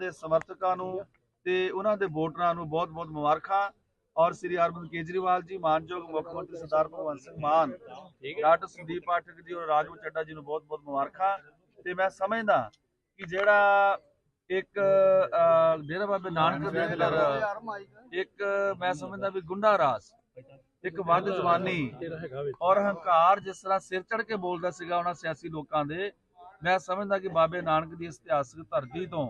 ਦੇ ਸਮਰਥਕਾਂ ਨੂੰ ਤੇ ਉਹਨਾਂ ਦੇ ਵੋਟਰਾਂ ਨੂੰ ਬਹੁਤ-ਬਹੁਤ ਮੁਬਾਰਕਾਂ। ਔਰ ਸ੍ਰੀ ਅਰਵਿੰਦ ਕੇਜਰੀਵਾਲ ਜੀ ਮਾਨਯੋਗ ਮੁੱਖ ਮੰਤਰੀ ਸਰਦਾਰ ਭਗਵੰਤ ਸਿੰਘ ਮਾਨ ਡਾਕਟਰ ਸੰਦੀਪ ਪਾਠਕ ਜੀ ਔਰ ਰਾਜਵੂ ਚੱਡਾ ਜੀ ਨੂੰ ਬਹੁਤ-ਬਹੁਤ ਮੁਬਾਰਕਾਂ। ਤੇ ਮੈਂ ਸਮਝਦਾ ਕਿ ਜਿਹੜਾ ਇੱਕ ਡੇਰਾ ਬਾਬੇ ਨਾਨਕ ਦੇ ਅੰਦਰ ਇੱਕ ਮੈਂ ਸਮਝਦਾ ਵੀ ਗੁੰਡਾ ਰਾਜ ਇੱਕ ਵੱਧ ਜਵਾਨੀ ਔਰ ਹੰਕਾਰ ਜਿਸ ਤਰ੍ਹਾਂ ਸਿਰ ਚੜ ਕੇ ਬੋਲਦਾ ਸੀਗਾ ਉਹਨਾਂ ਸਿਆਸੀ ਲੋਕਾਂ ਦੇ ਮੈਂ ਸਮਝਦਾ ਕਿ ਬਾਬੇ ਨਾਨਕ ਦੀ ਇਤਿਹਾਸਕ ਧਰਤੀ ਤੋਂ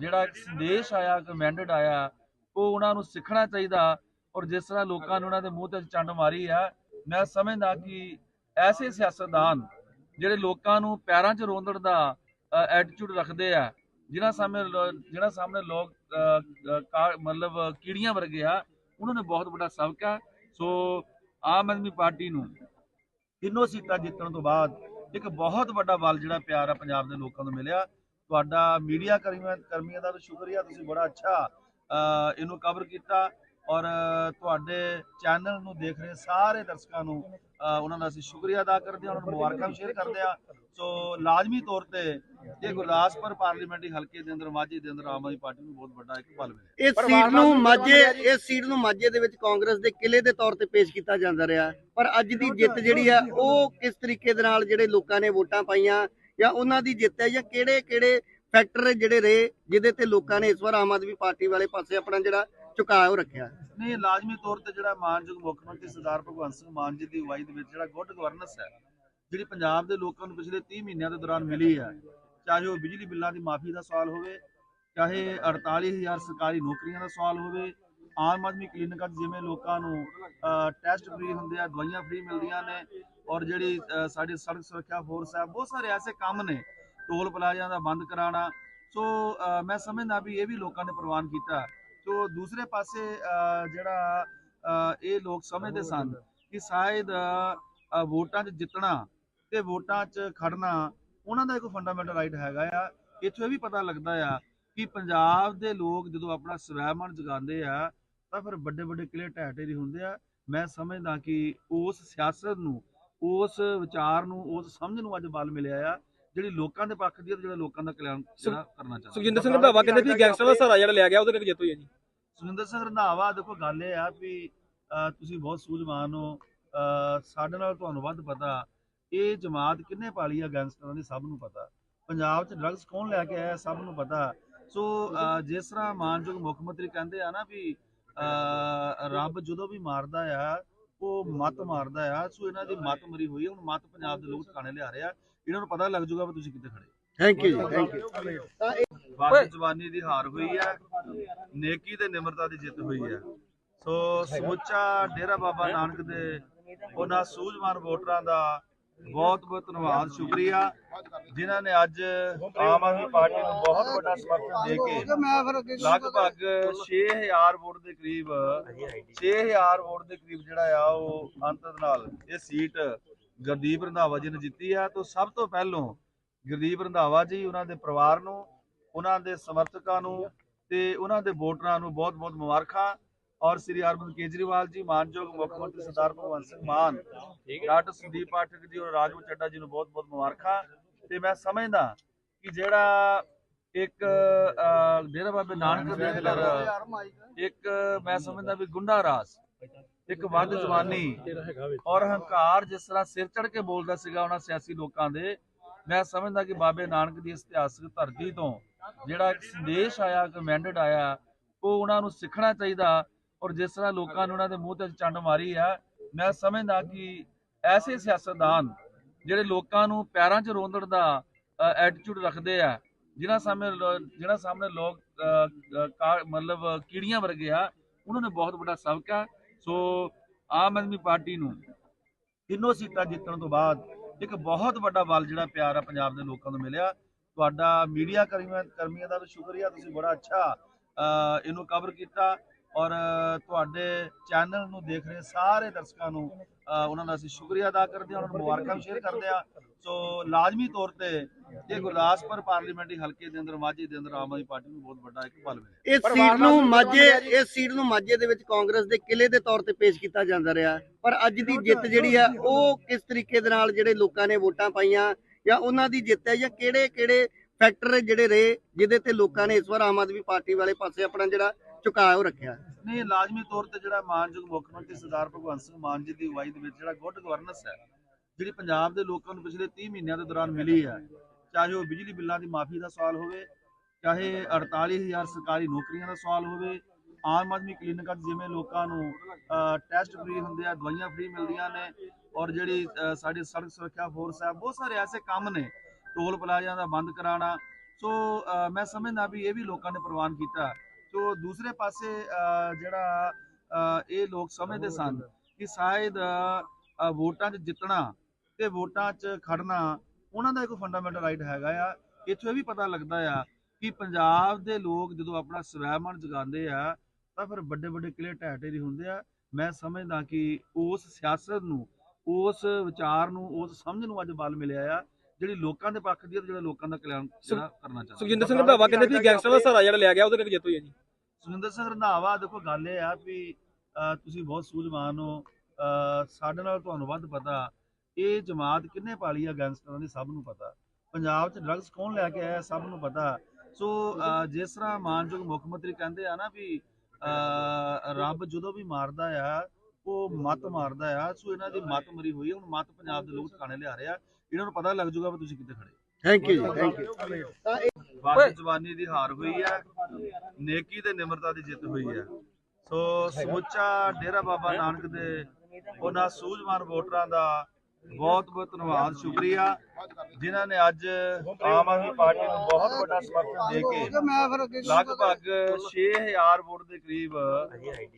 ਜਿਹੜਾ ਇੱਕ ਸੰਦੇਸ਼ ਆਇਆ ਕਮੈਂਡਡ ਆਇਆ, ਉਹ ਉਹਨਾਂ ਨੂੰ ਸਿੱਖਣਾ ਚਾਹੀਦਾ ਔਰ ਜਿਸ ਤਰ੍ਹਾਂ ਲੋਕਾਂ ਨੇ ਉਹਨਾਂ ਦੇ ਮੂੰਹ ਤੇ ਚੰਡ ਮਾਰੀ ਆ, ਮੈਂ ਸਮਝਦਾ ਕਿ ਐਸੇ ਸਿਆਸਤਦਾਨ ਜਿਹੜੇ ਲੋਕਾਂ ਨੂੰ ਪੈਰਾਂ 'ਚ ਰੋਂਦਣ ਦਾ ਐਟੀਟਿਊਡ ਰੱਖਦੇ ਆ, ਜਿਨ੍ਹਾਂ ਸਾਹਮਣੇ ਲੋ- ਸਾਹਮਣੇ ਲੋਕ ਮਤਲਬ ਕੀੜੀਆਂ ਵਰਗੇ ਆ, ਉਹਨਾਂ ਨੇ ਬਹੁਤ ਵੱਡਾ ਸਬਕ ਆ। ਸੋ ਆਮ ਆਦਮੀ ਪਾਰਟੀ ਨੂੰ ਤਿੰਨੋਂ ਸੀਟਾਂ ਜਿੱਤਣ ਤੋਂ ਬਾਅਦ ਇੱਕ ਬਹੁਤ ਵੱਡਾ ਬਲ ਜਿਹੜਾ ਪਿਆਰ ਆ ਪੰਜਾਬ ਦੇ ਲੋਕਾਂ ਨੂੰ ਮਿਲਿਆ। ਤੁਹਾਡਾ ਮੀਡੀਆ ਕਰਮੀਆਂ ਕਰਮੀਆਂ ਦਾ ਵੀ ਸ਼ੁਕਰੀਆ, ਤੁਸੀਂ ਬੜਾ ਅੱਛਾ ਇਹਨੂੰ ਕਵਰ ਕੀਤਾ ਔਰ ਤੁਹਾਡੇ ਚੈਨਲ ਨੂੰ ਦੇਖ ਰਹੇ ਸਾਰੇ ਦਰਸ਼ਕਾਂ ਨੂੰ ਉਹਨਾਂ ਦਾ ਅਸੀਂ ਸ਼ੁਕਰੀਆ ਅਦਾ ਕਰਦੇ ਹਾਂ, ਉਹਨਾਂ ਨੂੰ ਮੁਬਾਰਕਾਂ ਸ਼ੇਅਰ ਕਰਦੇ ਹਾਂ। ਸੋ ਲਾਜ਼ਮੀ ਤੌਰ ਤੇ ਇਹ ਗੁਰਦਾਸਪੁਰ ਪਾਰਲੀਮੈਂਟਰੀ ਹਲਕੇ ਦੇ ਅੰਦਰ, ਮਾਝੇ ਦੇ ਅੰਦਰ ਆਮ ਆਦਮੀ ਪਾਰਟੀ ਨੂੰ ਬਹੁਤ ਵੱਡਾ ਇੱਕ ਬਲ ਮਿਲਿਆ। ਇਸ ਸੀਟ ਨੂੰ ਮਾਝੇ, ਇਸ ਸੀਟ ਨੂੰ ਮਾਝੇ ਦੇ ਵਿੱਚ ਕਾਂਗਰਸ ਦੇ ਕਿਲੇ ਦੇ ਤੌਰ ਤੇ ਪੇਸ਼ ਕੀਤਾ ਜਾਂਦਾ ਰਿਹਾ। ਪਰ ਅੱਜ ਦੀ ਜਿੱਤ ਜਿਹੜੀ ਆ ਉਹ ਕਿਸ ਤਰੀਕੇ ਦੇ ਨਾਲ ਜਿਹੜੇ ਲੋਕਾਂ ਨੇ ਵੋਟਾਂ ਪਾਈਆਂ ਜਾਂ ਉਹਨਾਂ ਦੀ ਜਿੱਤ ਹੈ ਜਾਂ ਕਿਹੜੇ ਕਿਹੜੇ ਫੈਕਟਰ ਜਿਹੜੇ ਰਹੇ ਜਿਹਦੇ ਤੇ ਲੋਕਾਂ ਨੇ ਇਸ ਵਾਰ ਆਮ ਆਦਮੀ ਪਾਰਟੀ ਵਾਲੇ ਪਾਸੇ ਆਪਣਾ ਜਿਹੜਾ ਝੁਕਾਅ ਉਹ ਰੱਖਿਆ? ਨਹੀਂ, ਲਾਜ਼ਮੀ ਤੌਰ ਤੇ ਜਿਹੜਾ ਮਾਨਯੋਗ ਮੁੱਖ ਮੰਤਰੀ ਸਰਦਾਰ ਭਗਵੰਤ ਸਿੰਘ ਮਾਨ ਜੀ ਦੀ ਅਗਵਾਈ ਦੇ ਵਿੱਚ ਜਿਹੜਾ ਗੁੱਡ ਗਵਰਨੈਂਸ ਹੈ, ਜਿਹੜੀ ਪੰਜਾਬ ਦੇ ਲੋਕਾਂ ਨੂੰ ਪਿਛਲੇ 30 ਮਹੀਨਿਆਂ ਦੇ ਦੌਰਾਨ ਮਿਲੀ ਹੈ, ਚਾਹੇ ਉਹ ਬਿਜਲੀ ਬਿੱਲਾਂ ਦੀ ਮਾਫੀ ਦਾ ਸਵਾਲ ਹੋਵੇ, ਚਾਹੇ 48000 ਸਰਕਾਰੀ ਨੌਕਰੀਆਂ ਦਾ ਸਵਾਲ ਹੋਵੇ, ਆਮ ਆਦਮੀ ਕਲੀਨਿਕਾਂ ਜਿਵੇਂ ਲੋਕਾਂ ਨੂੰ ਟੈਸਟ ਫ੍ਰੀ ਹੁੰਦੇ ਆ, ਦਵਾਈਆਂ ਫ੍ਰੀ ਮਿਲਦੀਆਂ ਨੇ ਔਰ ਜਿਹੜੀ ਸਾਡੀ ਸੜਕ ਸੁਰੱਖਿਆ ਫੋਰਸ ਹੈ ਬਹੁਤ ਸਾਰੇ ਐਸੇ ਕੰਮ ਨੇ ਟੋਲ ਪਲਾਜ਼ਿਆਂ ਦਾ ਬੰਦ ਕਰਾਉਣਾ। ਸੋ ਮੈਂ ਸਮਝਦਾ ਵੀ ਇਹ ਵੀ ਲੋਕਾਂ ਨੇ ਪ੍ਰਵਾਨ ਕੀਤਾ। ਸੋ ਦੂਸਰੇ ਪਾਸੇ ਜਿਹੜਾ ਇਹ ਲੋਕ ਸਮਝਦੇ ਸਨ ਕਿ ਸ਼ਾਇਦ ਵੋਟਾਂ 'ਚ ਜਿੱਤਣਾ ਤੇ ਵੋਟਾਂ 'ਚ ਖੜਨਾ ਉਹਨਾਂ ਦਾ ਇੱਕ ਫੰਡਾਮੈਂਟਲ ਰਾਈਟ ਹੈਗਾ ਆ। ਇੱਥੋਂ ਇਹ ਵੀ ਪਤਾ ਲੱਗਦਾ ਆ ਕਿ ਪੰਜਾਬ ਦੇ ਲੋਕ ਜਦੋਂ ਆਪਣਾ ਸਵੈਮਾਨ ਜਗਾਉਂਦੇ ਆ ਤਾਂ ਫਿਰ ਵੱਡੇ ਵੱਡੇ ਕਿਲੇ ਢਹਿ ਢੇਰੀ ਹੁੰਦੇ ਆ। ਮੈਂ ਸਮਝਦਾ ਕਿ ਉਸ ਸਿਆਸਤ ਨੂੰ ਉਸ ਵਿਚਾਰ ਨੂੰ ਉਸ ਸਮਝ ਨੂੰ ਅੱਜ ਬਲ ਮਿਲਿਆ ਆ ਜਿਹੜੀ ਲੋਕਾਂ ਦੇ ਪੱਖ ਦੀ ਤੇ ਜਿਹੜਾ ਲੋਕਾਂ ਦਾ ਕਲਿਆਣ ਜਿਹੜਾ ਕਰਨਾ ਚਾਹੁੰਦਾ। ਸੁਖਜਿੰਦਰ ਸਿੰਘ ਰੰਧਾਵਾ ਕਹਿੰਦੇ ਵੀ ਗੈਂਗਸਟਰ ਦਾ ਸਹਾਰਾ ਜਿਹੜਾ ਲਿਆ ਗਿਆ ਉਹਦੇ ਕਰਕੇ ਜਿੱਤ ਹੋਈ ਹੈ ਜੀ। ਸੁਰਿੰਦਰ ਸਿੰਘ ਰੰਧਾਵਾ ਦੇਖੋ ਗੱਲ ਇਹ ਆ ਵੀ ਤੁਸੀਂ ਬਹੁਤ ਸੂਝਵਾਨ ਹੋ। ਸਾਡੇ ਨਾਲ ਤੁਹਾਨੂੰ ਵੱਧ ਪਤਾ ਇਹ ਜਮਾਤ ਕਿੰਨੇ ਪਾਲੀ ਆ ਗੈਂਗਸਟਰਾਂ ਦੀ ਸਭ ਨੂੰ ਪਤਾ। ਪੰਜਾਬ 'ਚ ਡਰੱਗਸ ਕੌਣ ਲੈ ਕੇ ਆਇਆ ਸਭ ਨੂੰ ਪਤਾ। ਸੋ ਜਿਸ ਤਰ੍ਹਾਂ ਮਾਨਯੋਗ ਮੁੱਖ ਮੰਤਰੀ ਕਹਿੰਦੇ ਆ ਨਾ ਵੀ ਰੱਬ ਜਦੋਂ ਵੀ ਮਾਰਦਾ ਆ ਉਹ ਮਤ ਮਾਰਦਾ ਆ ਸੋ ਇਹਨਾਂ ਦੀ ਮਤ ਮਰੀ ਹੋਈ ਹੈ ਹੁਣ ਮਤ ਪੰਜਾਬ ਦੇ ਲੋਕ ਟਿਕਾਣੇ ਲਿਆ ਰਹੇ ਆ। ਇਹਨਾਂ ਨੂੰ ਪਤਾ ਲੱਗ ਜਾਊਗਾ ਵੀ ਤੁਸੀਂ ਕਿੱਥੇ ਖੜੇ ਥੈਂਕ ਯੂ ਜੀ ਥੈਂਕ ਯੂ ਬਾਕੀ ਜਵਾਨੀ ਦੀ ਹਾਰ ਹੋਈ ਹੈ ਨੇਕੀ ਤੇ ਨਿਮਰਤਾ ਦੀ ਜਿੱਤ ਹੋਈ ਹੈ ਸੋ ਸਮੁੱਚਾ ਡੇਰਾ ਬਾਬਾ ਨਾਨਕ ਦੇ ਉਹਨਾਂ ਸੂਝਵਾਨ ਵੋਟਰਾਂ ਦਾ ਬਹੁਤ ਬਹੁਤ ਧੰਨਵਾਦ, ਸ਼ੁਕਰੀਆ। ਜਿਨ੍ਹਾਂ ਨੇ ਅੱਜ ਆਮ ਆਦਮੀ ਪਾਰਟੀ ਨੂੰ ਬਹੁਤ ਵੱਡਾ ਸਮਰਥਨ ਦੇ ਕੇ ਲਗਭਗ 6000 ਵੋਟ ਦੇ ਕਰੀਬ 6000 ਵੋਟ ਦੇ ਕਰੀਬ ਜਿਹੜਾ ਆ, ਉਹ ਅੰਤ ਨਾਲ ਇਹ ਸੀਟ ਗੁਰਦੀਪ ਰੰਧਾਵਾ ਜੀ ਨੇ ਜਿੱਤੀ ਆ। ਤੋਂ ਸਭ ਤੋਂ ਪਹਿਲੋਂ ਗੁਰਦੀਪ ਰੰਧਾਵਾ ਜੀ ਉਹਨਾਂ ਦੇ ਪਰਿਵਾਰ ਨੂੰ, ਉਹਨਾਂ ਦੇ ਸਮਰਥਕਾਂ ਨੂੰ ਤੇ ਉਹਨਾਂ ਦੇ ਵੋਟਰਾਂ ਨੂੰ ਬਹੁਤ-ਬਹੁਤ ਮੁਬਾਰਕਾਂ। ਔਰ ਸ੍ਰੀ ਅਰਵਿੰਦ ਕੇਜਰੀਵਾਲ ਜੀ ਮਾਨਯੋਗ ਮੁੱਖ ਮੰਤਰੀ ਸਰਦਾਰ ਭਗਵੰਤ ਸਿੰਘ ਮਾਨ ਡਾਕਟਰ ਸੰਦੀਪ ਪਾਠਕ ਜੀ ਔਰ ਰਾਜਵੂ ਚੱਡਾ ਜੀ ਨੂੰ ਬਹੁਤ-ਬਹੁਤ ਮੁਬਾਰਕਾਂ। ਤੇ ਮੈਂ ਸਮਝਦਾ ਕਿ ਜਿਹੜਾ ਇੱਕ ਡੇਰਾ ਬਾਬੇ ਨਾਨਕ ਦੇ ਅੰਦਰ ਇੱਕ ਮੈਂ ਸਮਝਦਾ ਵੀ ਗੁੰਡਾ ਰਾਜ ਇੱਕ ਵੱਧ ਜਵਾਨੀ ਔਰ ਹੰਕਾਰ ਜਿਸ ਤਰ੍ਹਾਂ ਸਿਰ ਚੜ ਕੇ ਬੋਲਦਾ ਸੀਗਾ ਉਹਨਾਂ ਸਿਆਸੀ ਲੋਕਾਂ ਦੇ ਮੈਂ ਸਮਝਦਾ ਕਿ ਬਾਬੇ ਨਾਨਕ ਦੀ ਇਤਿਹਾਸਕ ਧਰਤੀ ਤੋਂ ਜਿਹੜਾ ਇੱਕ ਸੰਦੇਸ਼ ਆਇਆ ਕਮੈਂਡਡ ਆਇਆ ਉਹ ਉਹਨਾਂ ਨੂੰ ਸਿੱਖਣਾ ਚਾਹੀਦਾ ਔਰ ਜਿਸ ਤਰ੍ਹਾਂ ਲੋਕਾਂ ਨੇ ਉਹਨਾਂ ਦੇ ਮੂੰਹ ਤੇ ਚੰਡ ਮਾਰੀ ਆ ਮੈਂ ਸਮਝਦਾ ਕਿ ਐਸੇ ਸਿਆਸਤਦਾਨ ਜਿਹੜੇ ਲੋਕਾਂ ਨੂੰ ਪੈਰਾਂ 'ਚ ਰੋਂਦਣ ਦਾ ਐਟੀਟਿਊਡ ਰੱਖਦੇ ਆ ਜਿਨ੍ਹਾਂ ਸਾਹਮਣੇ ਜਿਨ੍ਹਾਂ ਸਾਹਮਣੇ ਲੋਕ ਮਤਲਬ ਕੀੜੀਆਂ ਵਰਗੇ ਆ ਉਹਨਾਂ ਨੇ ਬਹੁਤ ਵੱਡਾ ਸਬਕ ਆ। ਸੋ ਆਮ ਆਦਮੀ ਪਾਰਟੀ ਨੂੰ ਤਿੰਨੋਂ ਸੀਟਾਂ ਜਿੱਤਣ ਤੋਂ ਬਾਅਦ ਇੱਕ ਬਹੁਤ ਵੱਡਾ ਬਲ ਜਿਹੜਾ ਪਿਆਰ ਆ ਪੰਜਾਬ ਦੇ ਲੋਕਾਂ ਨੂੰ ਮਿਲਿਆ। ਤੁਹਾਡਾ ਮੀਡੀਆ ਕਰਮੀਆਂ ਦਾ ਵੀ ਸ਼ੁਕਰੀਆ ਤੁਸੀਂ ਬੜਾ ਅੱਛਾ ਇਹਨੂੰ ਕਵਰ ਕੀਤਾ। ਔਰ ਤੁਹਾਡੇ ਚੈਨਲ ਨੂੰ ਦੇਖ ਰਹੇ ਸਾਰੇ ਦਰਸ਼ਕਾਂ ਨੂੰ ਉਹਨਾਂ ਦਾ ਅਸੀਂ ਸ਼ੁਕਰੀਆ ਅਦਾ ਕਰਦੇ ਹਾਂ ਉਹਨਾਂ ਨੂੰ ਮੁਬਾਰਕਾਂ ਵੀ ਸ਼ੇਅਰ ਕਰਦੇ ਹਾਂ। ਸੋ ਲਾਜ਼ਮੀ ਤੌਰ ਤੇ ਇਹ ਗੁਰਦਾਸਪੁਰ ਪਾਰਲੀਮੈਂਟਰੀ ਹਲਕੇ ਦੇ ਅੰਦਰ ਮਾਝੇ ਦੇ ਅੰਦਰ ਆਮ ਆਦਮੀ ਪਾਰਟੀ ਨੂੰ ਬਹੁਤ ਵੱਡਾ ਇੱਕ ਬਲ ਮਿਲਿਆ। ਇਸ ਸੀਟ ਨੂੰ ਮਾਝੇ ਇਸ ਸੀਟ ਨੂੰ ਮਾਝੇ ਦੇ ਵਿੱਚ ਕਾਂਗਰਸ ਦੇ ਕਿਲੇ ਦੇ ਤੌਰ ਤੇ ਪੇਸ਼ ਕੀਤਾ ਜਾਂਦਾ ਰਿਹਾ। ਪਰ ਅੱਜ ਦੀ ਜਿੱਤ ਜਿਹੜੀ ਆ ਉਹ ਕਿਸ ਤਰੀਕੇ ਦੇ ਨਾਲ ਜਿਹੜੇ ਲੋਕਾਂ ਨੇ ਵੋਟਾਂ ਪਾਈਆਂ ਜਾਂ ਉਹਨਾਂ ਦੀ ਜਿੱਤ ਹੈ ਜਾਂ ਕਿਹੜੇ ਕਿਹੜੇ ਫੈਕਟਰ ਜਿਹੜੇ ਰਹੇ ਜਿਹਦੇ ਤੇ ਲੋਕਾਂ ਨੇ ਇਸ ਵਾਰ ਆਮ ਆਦਮੀ ਪਾਰਟੀ ਵਾਲੇ ਪਾਸੇ ਆਪਣਾ ਜਿਹੜਾ ਝੁਕਾਅ ਰੱਖਿਆ। ਨਹੀਂ, ਲਾਜ਼ਮੀ ਤੌਰ ਤੇ ਜਿਹੜਾ ਮਾਨਯੋਗ ਮੁੱਖ ਮੰਤਰੀ ਸਰਦਾਰ ਭਗਵੰਤ ਸਿੰਘ ਮਾਨ ਜੀ ਦੀ ਅਗਵਾਈ ਦੇ ਵਿੱਚ ਜਿਹੜਾ ਗੁੱਡ ਗਵਰਨੈਂਸ ਹੈ, ਜਿਹੜੀ ਪੰਜਾਬ ਦੇ ਲੋਕਾਂ ਨੂੰ ਪਿਛਲੇ 30 ਮਹੀਨਿਆਂ ਦੇ ਦੌਰਾਨ ਮਿਲੀ ਹੈ, ਚਾਹੇ ਉਹ ਬਿਜਲੀ ਬਿੱਲਾਂ ਦੀ ਮਾਫੀ ਦਾ ਸਵਾਲ ਹੋਵੇ, ਚਾਹੇ 48000 ਸਰਕਾਰੀ ਨੌਕਰੀਆਂ ਦਾ ਸਵਾਲ ਹੋਵੇ, ਆਮ ਆਦਮੀ ਕਲੀਨਿਕਾਂ 'ਚ ਜਿਵੇਂ ਲੋਕਾਂ ਨੂੰ ਟੈਸਟ ਫ੍ਰੀ ਹੁੰਦੇ ਆ, ਦਵਾਈਆਂ ਫ੍ਰੀ ਮਿਲਦੀਆਂ ਨੇ, ਔਰ ਜਿਹੜੀ ਸਾਡੀ ਸੜਕ ਸੁਰੱਖਿਆ ਫੋਰਸ ਹੈ, ਬਹੁਤ ਸਾਰੇ ਐਸੇ ਕੰਮ ਨੇ, ਟੋਲ ਪਲਾਜ਼ਿਆਂ ਦਾ ਬੰਦ ਕਰਾਉਣਾ। ਸੋ ਮੈਂ ਸਮਝਦਾ ਵੀ ਇਹ ਵੀ ਲੋਕਾਂ ਨੇ ਪ੍ਰਵਾਨ ਕੀਤਾ। ਸੋ ਦੂਸਰੇ ਪਾਸੇ ਜਿਹੜਾ ਇਹ ਲੋਕ ਸਮਝਦੇ ਸਨ ਕਿ ਸ਼ਾਇਦ ਵੋਟਾਂ 'ਚ ਜਿੱਤਣਾ ਤੇ ਵੋਟਾਂ 'ਚ ਖੜਨਾ ਉਹਨਾਂ ਦਾ ਇੱਕ ਫੰਡਾਮੈਂਟਲ ਰਾਈਟ ਹੈਗਾ ਆ। ਇੱਥੋਂ ਇਹ ਵੀ ਪਤਾ ਲੱਗਦਾ ਆ ਕਿ ਪੰਜਾਬ ਦੇ ਲੋਕ ਜਦੋਂ ਆਪਣਾ ਸਵੈਮਾਨ ਜਗਾਉਂਦੇ ਆ, ਤਾਂ ਫਿਰ ਵੱਡੇ ਵੱਡੇ ਕਿਲੇ ਢਹਿ ਢੇਰੀ ਹੁੰਦੇ ਆ। ਮੈਂ ਸਮਝਦਾ ਕਿ ਉਸ ਸਿਆਸਤ ਨੂੰ, ਉਸ ਵਿਚਾਰ ਨੂੰ, ਉਸ ਸਮਝ ਨੂੰ ਅੱਜ ਬਲ ਮਿਲਿਆ ਆ ਜਿਹੜੀ ਲੋਕਾਂ ਦੇ ਪੱਖ ਦੀ ਹੈ ਤੇ ਜਿਹੜਾ ਲੋਕਾਂ ਦਾ ਕਲਿਆਣ ਜਿਹੜਾ ਕਰਨਾ ਚਾਹੁੰਦਾ। ਸੁਖਜਿੰਦਰ ਸਿੰਘ ਰੰਧਾਵਾ ਕਹਿੰਦੇ ਵੀ ਗੈਂਗਸਟਰ ਦਾ ਸਹਾਰਾ ਜਿਹੜਾ ਲਿਆ ਗਿਆ ਉਹਦੇ ਕਰਕੇ ਜਿੱਤ ਹੋਈ ਹੈ ਜੀ। ਸੁਰਿੰਦਰ ਸਿੰਘ ਰੰਧਾਵਾ ਦੇਖੋ ਗੱਲ ਇਹ ਆ ਵੀ ਤੁਸੀਂ ਬਹੁਤ ਸੂਝਵਾਨ ਹੋ। ਸਾਡੇ ਨਾਲ ਤੁਹਾਨੂੰ ਵੱਧ ਪਤਾ ਇਹ ਜਮਾਤ ਕਿੰਨੇ ਪਾਲੀ ਆ ਗੈਂਗਸਟਰਾਂ ਦੀ ਸਭ ਨੂੰ ਪਤਾ। ਪੰਜਾਬ 'ਚ ਡਰੱਗਸ ਕੌਣ ਲੈ ਕੇ ਆਇਆ ਸਭ ਨੂੰ ਪਤਾ। ਸੋ ਜਿਸ ਤਰ੍ਹਾਂ ਮਾਨਯੋਗ ਮੁੱਖ ਮੰਤਰੀ ਕਹਿੰਦੇ ਆ ਨਾ ਵੀ ਰੱਬ ਜਦੋਂ ਵੀ ਮਾਰਦਾ ਆ ਉਹ ਮਤ ਮਾਰਦਾ ਆ। ਸੋ ਇਹਨਾਂ ਦੀ ਮਤ ਮਰੀ ਹੋਈ ਹੈ ਹੁਣ ਮਤ ਪੰਜਾਬ ਦੇ ਲੋਕ ਟਿਕਾਣੇ ਲਿਆ ਰਹੇ ਆ। ਇਹਨਾਂ ਨੂੰ ਪਤਾ ਲੱਗ ਜਾਊਗਾ ਵੀ ਤੁਸੀਂ ਕਿੱਥੇ ਖੜੇ ਥੈਂਕ ਯੂ ਜੀ ਥੈਂਕ ਯੂ ਬਾਕੀ ਜਵਾਨੀ ਦੀ ਹਾਰ ਹੋਈ ਹੈ ਨੇਕੀ ਤੇ ਨਿਮਰਤਾ ਦੀ ਜਿੱਤ ਹੋਈ ਹੈ। ਸੋ ਸਮੁੱਚਾ ਡੇਰਾ ਬਾਬਾ ਨਾਨਕ ਦੇ ਉਹਨਾਂ ਸੂਝਵਾਨ ਵੋਟਰਾਂ ਦਾ ਬਹੁਤ ਬਹੁਤ ਧੰਨਵਾਦ ਸ਼ੁਕਰੀਆ। ਜਿਨ੍ਹਾਂ ਨੇ ਅੱਜ ਆਮ ਆਦਮੀ ਪਾਰਟੀ ਨੂੰ ਬਹੁਤ ਵੱਡਾ ਸਮਰਥਨ ਦੇ ਕੇ ਲਗਭਗ 6000 ਵੋਟ ਦੇ ਕਰੀਬ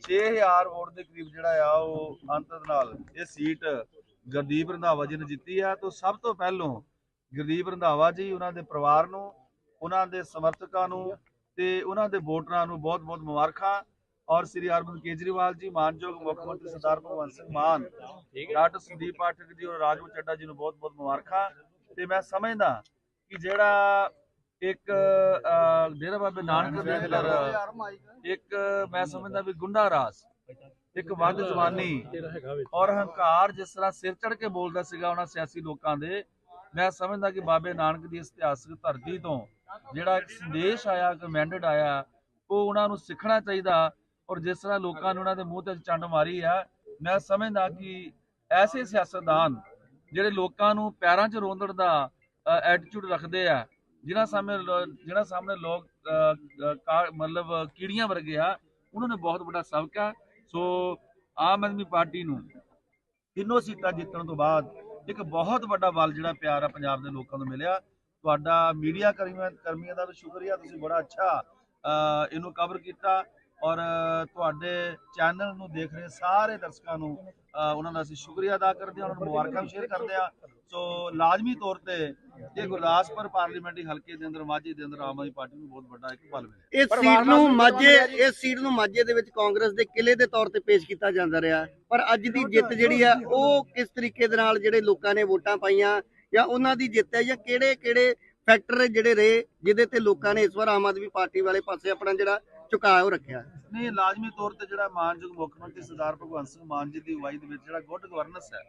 6000 ਵੋਟ ਦੇ ਕਰੀਬ ਜਿਹੜਾ ਆ ਉਹ ਅੰਤਰ ਨਾਲ ਇਹ ਸੀਟ ਗੁਰਦੀਪ ਰੰਧਾਵਾ ਜੀ ਨੇ ਜਿੱਤੀ ਆ ਤੋਂ ਸਭ ਤੋਂ ਪਹਿਲੋਂ ਗੁਰਦੀਪ ਰੰਧਾਵਾ ਜੀ ਉਹਨਾਂ ਦੇ ਪਰਿਵਾਰ ਨੂੰ ਉਹਨਾਂ ਦੇ ਸਮਰਥਕਾਂ ਨੂੰ ਤੇ ਉਹਨਾਂ ਦੇ ਵੋਟਰਾਂ ਨੂੰ ਬਹੁਤ-ਬਹੁਤ ਮੁਬਾਰਕਾਂ। ਔਰ ਸ੍ਰੀ ਅਰਵਿੰਦ ਕੇਜਰੀਵਾਲ ਜੀ ਮਾਨਯੋਗ ਮੁੱਖ ਮੰਤਰੀ ਸਰਦਾਰ ਭਗਵੰਤ ਸਿੰਘ ਮਾਨ ਡਾਕਟਰ ਸੰਦੀਪ ਪਾਠਕ ਜੀ ਔਰ ਰਾਜੂ ਚੱਡਾ ਜੀ ਨੂੰ ਬਹੁਤ-ਬਹੁਤ ਮੁਬਾਰਕਾਂ। ਤੇ ਮੈਂ ਸਮਝਦਾ ਕਿ ਜਿਹੜਾ ਇੱਕ ਡੇਰਾ ਬਾਬੇ ਨਾਨਕ ਦੇ ਅੰਦਰ ਇੱਕ ਮੈਂ ਸਮਝਦਾ ਵੀ ਗੁੰਡਾ ਰਾਜ ਇੱਕ ਵੱਧ ਜਵਾਨੀ ਔਰ ਹੰਕਾਰ ਜਿਸ ਤਰ੍ਹਾਂ ਸਿਰ ਚੜ ਕੇ ਬੋਲਦਾ ਸੀਗਾ ਉਹਨਾਂ ਸਿਆਸੀ ਲੋਕਾਂ ਦੇ, ਮੈਂ ਸਮਝਦਾ ਕਿ ਬਾਬੇ ਨਾਨਕ ਦੀ ਇਤਿਹਾਸਕ ਧਰਤੀ ਤੋਂ ਜਿਹੜਾ ਇੱਕ ਸੰਦੇਸ਼ ਆਇਆ, ਇੱਕ ਆਇਆ, ਉਹ ਉਹਨਾਂ ਨੂੰ ਸਿੱਖਣਾ ਚਾਹੀਦਾ ਔਰ ਜਿਸ ਤਰ੍ਹਾਂ ਲੋਕਾਂ ਨੇ ਉਹਨਾਂ ਦੇ ਮੂੰਹ ਤੇ ਚੰਡ ਮਾਰੀ ਆ, ਮੈਂ ਸਮਝਦਾ ਕਿ ਐਸੇ ਸਿਆਸਤਦਾਨ ਜਿਹੜੇ ਲੋਕਾਂ ਨੂੰ ਪੈਰਾਂ 'ਚ ਰੋਂਦਣ ਦਾ ਐਟੀਟਿਊਡ ਰੱਖਦੇ ਆ, ਜਿਨ੍ਹਾਂ ਸਾਹਮਣੇ ਲੋ- ਸਾਹਮਣੇ ਲੋਕ ਮਤਲਬ ਕੀੜੀਆਂ ਵਰਗੇ ਆ, ਉਹਨਾਂ ਨੇ ਬਹੁਤ ਵੱਡਾ ਸਬਕ ਆ। ਸੋ ਆਮ ਆਦਮੀ ਪਾਰਟੀ ਨੂੰ ਤਿੰਨੋਂ ਸੀਟਾਂ ਜਿੱਤਣ ਤੋਂ ਬਾਅਦ ਇੱਕ ਬਹੁਤ ਵੱਡਾ ਬਲ ਜਿਹੜਾ ਪਿਆਰ ਆ ਪੰਜਾਬ ਦੇ ਲੋਕਾਂ ਨੂੰ ਮਿਲਿਆ। ਤੁਹਾਡਾ ਮੀਡੀਆ ਕਰਮੀਆਂ ਕਰਮੀਆਂ ਦਾ ਵੀ ਸ਼ੁਕਰੀਆ, ਤੁਸੀਂ ਬੜਾ ਅੱਛਾ ਇਹਨੂੰ ਕਵਰ ਕੀਤਾ। ਔਰ ਤੁਹਾਡੇ ਚੈਨਲ ਨੂੰ ਦੇਖ ਰਹੇ ਸਾਰੇ ਦਰਸ਼ਕਾਂ ਨੂੰ ਉਹਨਾਂ ਦਾ ਅਸੀਂ ਸ਼ੁਕਰੀਆ ਅਦਾ ਕਰਦੇ ਹਾਂ ਉਹਨਾਂ ਨੂੰ ਮੁਬਾਰਕਾਂ ਸ਼ੇਅਰ ਕਰਦੇ ਹਾਂ। ਸੋ ਲਾਜ਼ਮੀ ਤੌਰ ਤੇ ਇਹ ਗੁਰਦਾਸਪੁਰ ਪਾਰਲੀਮੈਂਟਰੀ ਹਲਕੇ ਦੇ ਅੰਦਰ ਮਾਝੇ ਦੇ ਅੰਦਰ ਆਮ ਆਦਮੀ ਪਾਰਟੀ ਨੂੰ ਬਹੁਤ ਵੱਡਾ ਇੱਕ ਬਲ ਮਿਲਿਆ। ਇਸ ਸੀਟ ਨੂੰ ਮਾਝੇ ਇਸ ਸੀਟ ਨੂੰ ਮਾਝੇ ਦੇ ਵਿੱਚ ਕਾਂਗਰਸ ਦੇ ਕਿਲੇ ਦੇ ਤੌਰ ਤੇ ਪੇਸ਼ ਕੀਤਾ ਜਾਂਦਾ ਰਿਹਾ। ਪਰ ਅੱਜ ਦੀ ਜਿੱਤ ਜਿਹੜੀ ਆ ਉਹ ਕਿਸ ਤਰੀਕੇ ਦੇ ਨਾਲ ਜਿਹੜੇ ਲੋਕਾਂ ਨੇ ਵੋਟਾਂ ਪਾਈਆਂ ਜਾਂ ਉਹਨਾਂ ਦੀ ਜਿੱਤ ਹੈ ਜਾਂ ਕਿਹੜੇ ਕਿਹੜੇ ਫੈਕਟਰ ਜਿਹੜੇ ਰਹੇ ਜਿਹਦੇ ਤੇ ਲੋਕਾਂ ਨੇ ਇਸ ਵਾਰ ਆਮ ਆਦਮੀ ਪਾਰਟੀ ਵਾਲੇ ਪਾਸੇ ਆਪਣਾ ਜਿਹੜਾ ਝੁਕਾਅ ਉਹ ਰੱਖਿਆ। ਨਹੀਂ ਲਾਜ਼ਮੀ ਤੌਰ ਤੇ ਜਿਹੜਾ ਮਾਨਯੋਗ ਮੁੱਖ ਮੰਤਰੀ ਸਰਦਾਰ ਭਗਵੰਤ ਸਿੰਘ ਮਾਨ ਜੀ ਦੀ ਅਗਵਾਈ ਦੇ ਵਿੱਚ ਜਿਹੜਾ ਗੁੱਡ ਗਵਰਨੈਂਸ ਹੈ,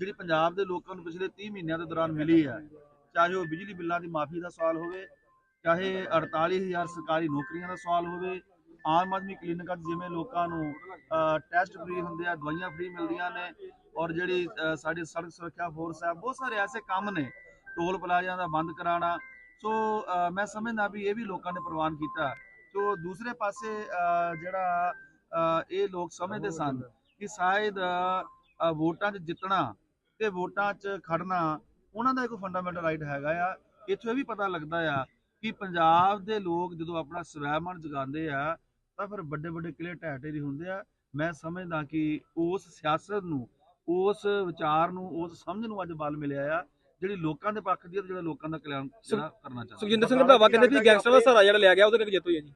ਜਿਹੜੀ ਪੰਜਾਬ ਦੇ ਲੋਕਾਂ ਨੂੰ ਪਿਛਲੇ 30 ਮਹੀਨਿਆਂ ਦੇ ਦੌਰਾਨ ਮਿਲੀ ਹੈ, ਚਾਹੇ ਉਹ ਬਿਜਲੀ ਬਿੱਲਾਂ ਦੀ ਮਾਫੀ ਦਾ ਸਵਾਲ ਹੋਵੇ, ਚਾਹੇ 48000 ਸਰਕਾਰੀ ਨੌਕਰੀਆਂ ਦਾ ਸਵਾਲ ਹੋਵੇ, ਆਮ ਆਦਮੀ ਕਲੀਨਿਕਾਂ ਜਿਵੇਂ ਲੋਕਾਂ ਨੂੰ ਟੈਸਟ ਫ੍ਰੀ ਹੁੰਦੇ ਆ, ਦਵਾਈਆਂ ਫ੍ਰੀ ਮਿਲਦੀਆਂ ਨੇ ਔਰ ਜਿਹੜੀ ਸਾਡੀ ਸੜਕ ਸੁਰੱਖਿਆ ਫੋਰਸ ਹੈ, ਬਹੁਤ ਸਾਰੇ ਐਸੇ ਕੰਮ ਨੇ, ਟੋਲ ਪਲਾਜ਼ਿਆਂ ਦਾ ਬੰਦ ਕਰਾਉਣਾ। ਸੋ ਮੈਂ ਸਮਝਦਾ ਵੀ ਇਹ ਵੀ ਲੋਕਾਂ ਨੇ ਪ੍ਰਵਾਨ ਕੀਤਾ। ਸੋ ਦੂਸਰੇ ਪਾਸੇ ਜਿਹੜਾ ਇਹ ਲੋਕ ਸਮਝਦੇ ਸਨ ਕਿ ਸ਼ਾਇਦ ਵੋਟਾਂ 'ਚ ਜਿੱਤਣਾ ਤੇ ਵੋਟਾਂ 'ਚ ਖੜਨਾ ਉਹਨਾਂ ਦਾ ਇੱਕ ਫੰਡਾਮੈਂਟਲ ਰਾਈਟ ਹੈਗਾ ਆ। ਇੱਥੋਂ ਇਹ ਵੀ ਪਤਾ ਲੱਗਦਾ ਆ ਕਿ ਪੰਜਾਬ ਦੇ ਲੋਕ ਜਦੋਂ ਆਪਣਾ ਸਵੈਮਾਨ ਜਗਾਉਂਦੇ ਆ ਤਾਂ ਫਿਰ ਵੱਡੇ ਵੱਡੇ ਕਿਲੇ ਢਹਿ ਢੇਰੀ ਹੁੰਦੇ ਆ। ਮੈਂ ਸਮਝਦਾ ਕਿ ਉਸ ਸਿਆਸਤ ਨੂੰ ਉਸ ਵਿਚਾਰ ਨੂੰ ਉਸ ਸਮਝ ਨੂੰ ਅੱਜ ਬਲ ਮਿਲਿਆ ਆ ਜਿਹੜੀ ਲੋਕਾਂ ਦੇ ਪੱਖ ਦੀ ਹੈ ਤੇ ਜਿਹੜਾ ਲੋਕਾਂ ਦਾ ਕਲਿਆਣ ਕਰਨਾ ਚਾਹੁੰਦਾ। ਸੁਖਜਿੰਦਰ ਸਿੰਘ ਰੰਧਾਵਾ ਕਹਿੰਦੇ ਵੀ ਗੈਂਗਸਟਰ ਦਾ ਸਹਾਰਾ ਜਿਹੜਾ ਲਿਆ ਗਿਆ ਉਹਦੇ ਕਰਕੇ ਜਿੱਤ ਹੋਈ ਹੈ ਜੀ।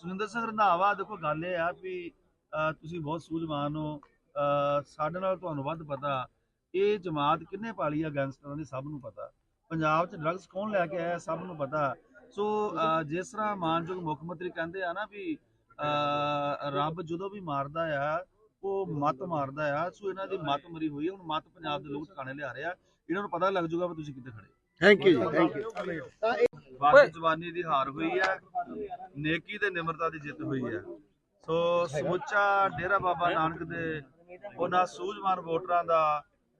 ਸੁਰਿੰਦਰ ਸਿੰਘ ਰੰਧਾਵਾ, ਦੇਖੋ ਗੱਲ ਇਹ ਆ ਵੀ ਤੁਸੀਂ ਬਹੁਤ ਸੂਝਵਾਨ ਹੋ। ਸਾਡੇ ਨਾਲ ਤੁਹਾਨੂੰ ਵੱਧ ਪਤਾ, ਇਹ ਜਮਾਤ ਕਿੰਨੇ ਪਾਲੀ ਆ ਗੈਂਗਸਟਰਾਂ ਦੀ ਸਭ ਨੂੰ ਪਤਾ। ਪੰਜਾਬ 'ਚ ਡਰੱਗਸ ਕੌਣ ਲੈ ਕੇ ਆਇਆ, ਸਭ ਨੂੰ ਪਤਾ। ਸੋ ਜਿਸ ਤਰ੍ਹਾਂ ਮਾਨਯੋਗ ਮੁੱਖ ਮੰਤਰੀ ਕਹਿੰਦੇ ਆ ਨਾ ਵੀ ਰੱਬ ਜਦੋਂ ਵੀ ਮਾਰਦਾ ਆ, ਉਹ ਮਤ ਮਾਰਦਾ ਆ। ਸੋ, ਇਹਨਾਂ ਦੀ ਮਤ ਮਰੀ ਹੋਈ ਹੈ ਹੁਣ ਮਤ ਪੰਜਾਬ ਦੇ ਲੋਕ ਟਿਕਾਣੇ ਲਿਆ ਰਹੇ ਆ। ਇਹਨਾਂ ਨੂੰ ਪਤਾ ਲੱਗ ਜੂਗਾ ਵੀ ਤੁਸੀਂ ਕਿੱਥੇ ਖੜੇ ਥੈਂਕ ਯੂ ਜੀ ਥੈਂਕ ਯੂ ਤਾਂ ਜਵਾਨੀ ਦੀ ਹਾਰ ਹੋਈ ਹੈ, ਨੇਕੀ ਤੇ ਨਿਮਰਤਾ ਦੀ ਜਿੱਤ ਹੋਈ ਹੈ। ਸੋ ਸਮੁੱਚਾ ਡੇਰਾ ਬਾਬਾ ਨਾਨਕ ਦੇ ਉਹਨਾਂ ਸੂਝਵਾਨ ਵੋਟਰਾਂ ਦਾ